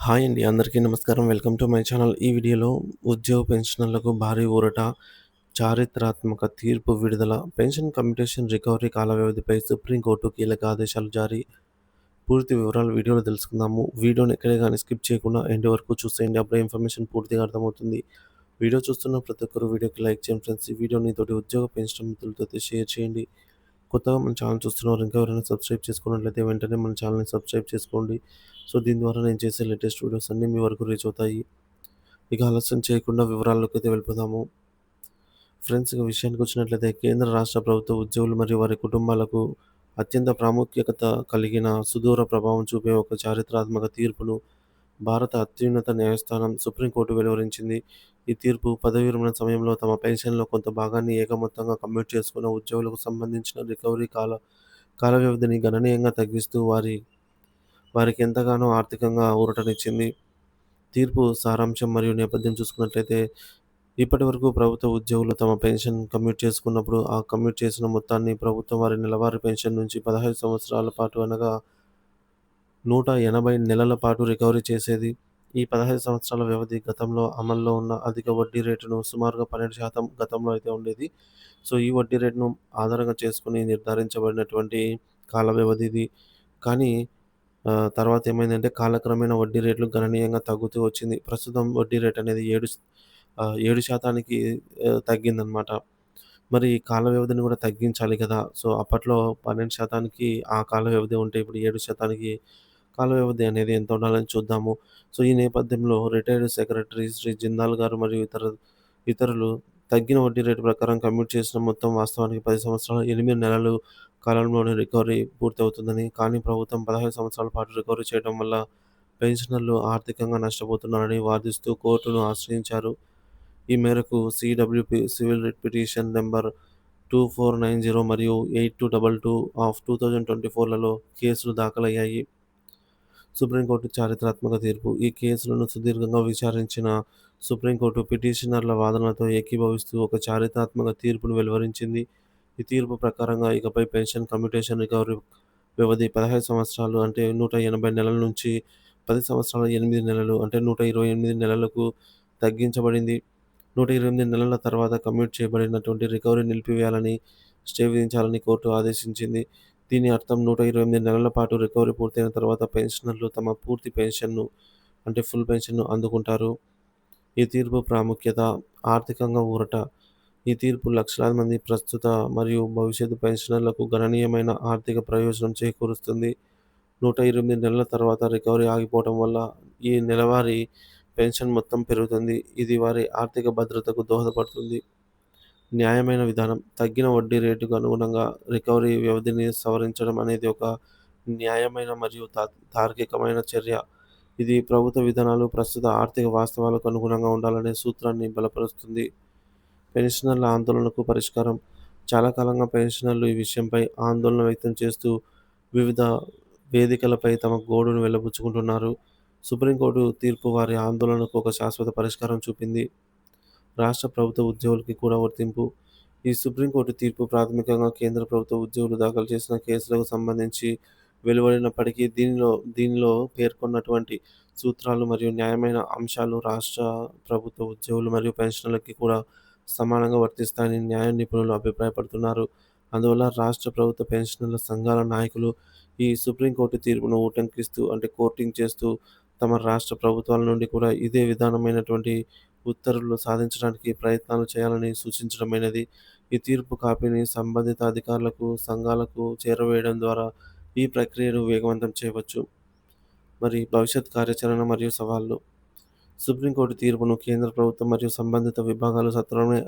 Hi అండి. అందరికీ నమస్కారం. Welcome to my channel. ఈ వీడియోలో ఉద్యోగ పెన్షనర్లకు భారీ ఊరట, చారిత్రాత్మక తీర్పు విడుదల, పెన్షన్ కమ్యుటేషన్ రికవరీ కాల వ్యవధిపై సుప్రీంకోర్టు కీలక ఆదేశాలు జారీ. పూర్తి వివరాలు వీడియోలో తెలుసుకుందాము. వీడియోని ఎక్కడే కానీ స్కిప్ చేయకుండా ఎండ్ వరకు చూసేయండి. అప్పుడే ఇన్ఫర్మేషన్ పూర్తిగా అర్థమవుతుంది. వీడియో చూస్తున్న ప్రతి ఒక్కరు వీడియోకి లైక్ చేయండి ఫ్రెండ్స్. ఈ వీడియోని తోటి ఉద్యోగ పెన్షన్ మిత్రులతో షేర్ చేయండి. కొత్తగా మన ఛానల్ చూస్తున్నవారు ఇంకా ఎవరైనా సబ్స్క్రైబ్ చేసుకున్నట్లయితే వెంటనే మన ఛానల్‌ని సబ్స్క్రైబ్ చేసుకోండి. సో దీని ద్వారా నేను చేసే లేటెస్ట్ వీడియోస్ అన్నీ మీ వరకు రీచ్ అవుతాయి. ఇక ఆలస్యం చేయకుండా వివరాల్లోకైతే వెళ్ళిపోదాము. ఫ్రెండ్స్ ఇక విషయానికి వచ్చినట్లయితే కేంద్ర రాష్ట్ర ప్రభుత్వ ఉద్యోగులు మరియు వారి కుటుంబాలకు అత్యంత ప్రాముఖ్యత కలిగిన సుదూర ప్రభావం చూపే ఒక చారిత్రాత్మక తీర్పును భారత అత్యున్నత న్యాయస్థానం సుప్రీంకోర్టు వెలువరించింది. ఈ తీర్పు పదవి విరమణ సమయంలో తమ పెన్షన్‌లో కొంత భాగాన్ని ఏకమొత్తంగా కమ్యూట్ చేసుకున్న ఉద్యోగులకు సంబంధించిన రికవరీ కాల కాల వ్యవధిని గణనీయంగా తగ్గిస్తూ వారి వారికి ఎంతగానో ఆర్థికంగా ఊరటనిచ్చింది. తీర్పు సారాంశం మరియు నేపథ్యం చూసుకున్నట్లయితే ఇప్పటివరకు ప్రభుత్వ ఉద్యోగులు తమ పెన్షన్ కమ్యూట్ చేసుకున్నప్పుడు ఆ కమ్యూట్ చేసిన మొత్తాన్ని ప్రభుత్వం వారి నెలవారీ పెన్షన్ నుంచి 15 సంవత్సరాల పాటు అనగా 180 నెలల పాటు రికవరీ చేసేది. ఈ 15 సంవత్సరాల వ్యవధి గతంలో అమల్లో ఉన్న అధిక వడ్డీ రేటును సుమారుగా 12% గతంలో అయితే ఉండేది. సో ఈ వడ్డీ రేటును ఆధారంగా చేసుకుని నిర్ధారించబడినటువంటి కాల వ్యవధి ఇది. కానీ తర్వాత ఏమైందంటే కాలక్రమేణా వడ్డీ రేట్లు గణనీయంగా తగ్గుతూ వచ్చింది. ప్రస్తుతం వడ్డీ రేట్ అనేది ఏడు ఏడు శాతానికి తగ్గిందనమాట. మరి ఈ కాల వ్యవధిని కూడా తగ్గించాలి కదా! సో అప్పట్లో 12% ఆ కాల వ్యవధి ఉంటే ఇప్పుడు ఏడు శాతానికి కాల వ్యవధి అనేది ఎంత ఉండాలని చూద్దాము. సో ఈ నేపథ్యంలో రిటైర్డ్ సెక్రటరీ శ్రీ జిందాల్ గారు మరియు ఇతర ఇతరులు తగ్గిన వడ్డీ రేటు ప్రకారం కమ్యూట్ చేసిన మొత్తం వాస్తవానికి పది సంవత్సరాలు ఎనిమిది నెలలు కాలంలోనే రికవరీ పూర్తవుతుందని, కానీ ప్రభుత్వం 15 సంవత్సరాల పాటు రికవరీ చేయడం వల్ల పెన్షనర్లు ఆర్థికంగా నష్టపోతున్నారని వాదిస్తూ కోర్టును ఆశ్రయించారు. ఈ మేరకు CWP civil writ petition number 2490 మరియు 8222 ఆఫ్ 2024లలో కేసులు దాఖలయ్యాయి. సుప్రీంకోర్టు చారిత్రాత్మక తీర్పు ఈ కేసులను సుదీర్ఘంగా విచారించిన సుప్రీంకోర్టు పిటిషనర్ల వాదనలతో ఏకీభవిస్తూ ఒక చారిత్రాత్మక తీర్పును వెలువరించింది. ఈ తీర్పు ప్రకారంగా ఇకపై పెన్షన్ కమ్యూటేషన్ రికవరీ వ్యవధి 15 సంవత్సరాలు అంటే 180 నెలల నుంచి పది సంవత్సరాల ఎనిమిది నెలలు అంటే 128 నెలలకు తగ్గించబడింది. 128 నెలల తర్వాత కమ్యూట్ చేయబడినటువంటి రికవరీ నిలిపివేయాలని, స్టే విధించాలని కోర్టు ఆదేశించింది. దీని అర్థం 128 నెలల పాటు రికవరీ పూర్తయిన తర్వాత పెన్షనర్లు తమ పూర్తి పెన్షన్‌ను అంటే ఫుల్ పెన్షన్‌ను అందుకుంటారు. ఈ తీర్పు ప్రాముఖ్యత ఆర్థికంగా ఊరట ఈ తీర్పు లక్షలాది మంది ప్రస్తుత మరియు భవిష్యత్తు పెన్షనర్లకు గణనీయమైన ఆర్థిక ప్రయోజనం చేకూరుస్తుంది. 128 నెలల తర్వాత రికవరీ ఆగిపోవడం వల్ల ఈ నెలవారీ పెన్షన్ మొత్తం పెరుగుతుంది. ఇది వారి ఆర్థిక భద్రతకు దోహదపడుతుంది. న్యాయమైన విధానం తగ్గిన వడ్డీ రేటుకు అనుగుణంగా రికవరీ వ్యవధిని సవరించడం అనేది ఒక న్యాయమైన మరియు తా తార్కికమైన చర్య. ఇది ప్రభుత్వ విధానాలు, ప్రస్తుత ఆర్థిక వాస్తవాలకు అనుగుణంగా ఉండాలనే సూత్రాన్ని బలపరుస్తుంది. పెన్షనర్ల ఆందోళనకు పరిష్కారం చాలా కాలంగా పెన్షనర్లు ఈ విషయంపై ఆందోళన వ్యక్తం చేస్తూ వివిధ వేదికలపై తమ గోడును వెళ్ళబుచ్చుకుంటున్నారు సుప్రీంకోర్టు తీర్పు వారి ఆందోళనకు ఒక శాశ్వత పరిష్కారం చూపింది. రాష్ట్ర ప్రభుత్వ ఉద్యోగులకి కూడా వర్తింపు ఈ సుప్రీంకోర్టు తీర్పు ప్రాథమికంగా కేంద్ర ప్రభుత్వ ఉద్యోగులు దాఖలు చేసిన కేసులకు సంబంధించి వెలువడినప్పటికీ దీనిలో దీనిలో పేర్కొన్నటువంటి సూత్రాలు మరియు న్యాయమైన అంశాలు రాష్ట్ర ప్రభుత్వ ఉద్యోగులు మరియు పెన్షన్లకి కూడా సమానంగా వర్తిస్తాయని న్యాయ నిపుణులు అభిప్రాయపడుతున్నారు. అందువల్ల రాష్ట్ర ప్రభుత్వ పెన్షనర్ల సంఘాల నాయకులు ఈ సుప్రీంకోర్టు తీర్పును ఉటంకిస్తూ అంటే కోర్టింగ్ చేస్తూ తమ రాష్ట్ర ప్రభుత్వాల నుండి కూడా ఇదే విధానమైనటువంటి ఉత్తర్వులు సాధించడానికి ప్రయత్నాలు చేయాలని సూచించడమైనది. ఈ తీర్పు కాపీని సంబంధిత అధికారులకు, సంఘాలకు చేరవేయడం ద్వారా ఈ ప్రక్రియను వేగవంతం చేయవచ్చు. మరి భవిష్యత్ కార్యాచరణ మరియు సవాళ్ళు సుప్రీంకోర్టు తీర్పును కేంద్ర ప్రభుత్వం మరియు సంబంధిత విభాగాలు సత్వరమే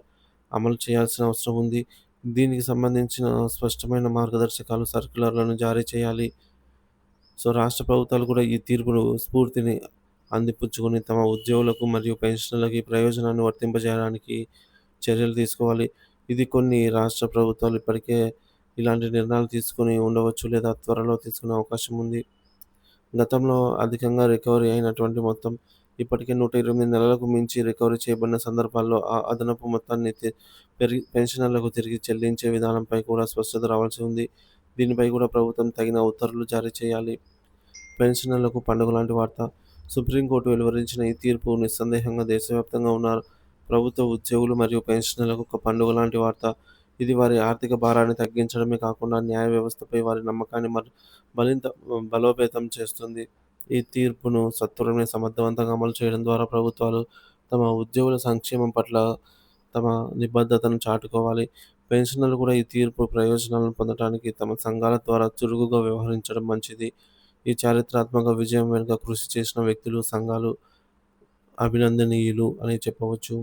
అమలు చేయాల్సిన అవసరం ఉంది. దీనికి సంబంధించిన స్పష్టమైన మార్గదర్శకాలు, సర్క్యులర్లను జారీ చేయాలి. సో రాష్ట్ర ప్రభుత్వాలు కూడా ఈ తీర్పును స్ఫూర్తిని అందిపుచ్చుకొని తమ ఉద్యోగులకు మరియు పెన్షనర్లకి ప్రయోజనాన్ని వర్తింపజేయడానికి చర్యలు తీసుకోవాలి. ఇది కొన్ని రాష్ట్ర ప్రభుత్వాలు ఇప్పటికే ఇలాంటి నిర్ణయాలు తీసుకొని ఉండవచ్చు లేదా త్వరలో తీసుకునే అవకాశం ఉంది. గతంలో అధికంగా రికవరీ అయినటువంటి మొత్తం ఇప్పటికే 128 నెలలకు మించి రికవరీ చేయబడిన సందర్భాల్లో ఆ అదనపు మొత్తాన్ని పెరిగి పెన్షనర్లకు తిరిగి చెల్లించే విధానంపై కూడా స్పష్టత రావాల్సి ఉంది. దీనిపై కూడా ప్రభుత్వం తగిన ఉత్తర్వులు జారీ చేయాలి. పెన్షనర్లకు పండుగ లాంటి వార్త సుప్రీంకోర్టు వెలువరించిన ఈ తీర్పు నిస్సందేహంగా దేశవ్యాప్తంగా ఉన్న ప్రభుత్వ ఉద్యోగులు మరియు పెన్షనర్లకు ఒక పండుగ లాంటి వార్త. ఇది వారి ఆర్థిక భారాన్ని తగ్గించడమే కాకుండా న్యాయ వ్యవస్థపై వారి నమ్మకాన్ని మరి మరింత బలోపేతం చేస్తుంది. ఈ తీర్పును సత్వరమే సమర్థవంతంగా అమలు చేయడం ద్వారా ప్రభుత్వాలు తమ ఉద్యోగుల సంక్షేమం పట్ల తమ నిబద్ధతను చాటుకోవాలి. పెన్షనర్లు కూడా ఈ తీర్పు ప్రయోజనాలను పొందటానికి తమ సంఘాల ద్వారా చురుకుగా వ్యవహరించడం మంచిది. ఈ చారిత్రాత్మక విజయం వెనుక కృషి చేసిన వ్యక్తులు, సంఘాలు అభినందనీయులు అని చెప్పవచ్చు.